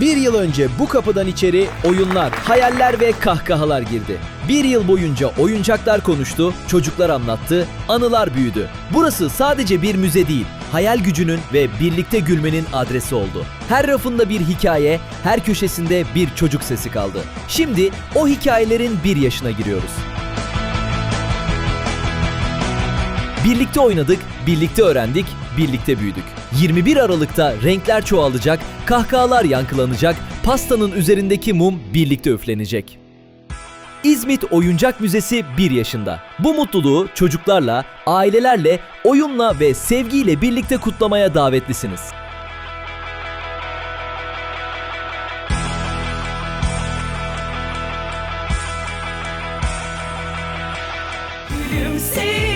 Bir yıl önce bu kapıdan içeri oyunlar, hayaller ve kahkahalar girdi. Bir yıl boyunca oyuncaklar konuştu, çocuklar anlattı, anılar büyüdü. Burası sadece bir müze değil, hayal gücünün ve birlikte gülmenin adresi oldu. Her rafında bir hikaye, her köşesinde bir çocuk sesi kaldı. Şimdi o hikayelerin bir yaşına giriyoruz. Birlikte oynadık, birlikte öğrendik, birlikte büyüdük. 21 Aralık'ta renkler çoğalacak, kahkahalar yankılanacak, pastanın üzerindeki mum birlikte üflenecek. İzmit Oyuncak Müzesi 1 yaşında. Bu mutluluğu çocuklarla, ailelerle, oyunla ve sevgiyle birlikte kutlamaya davetlisiniz. Gülümseyin.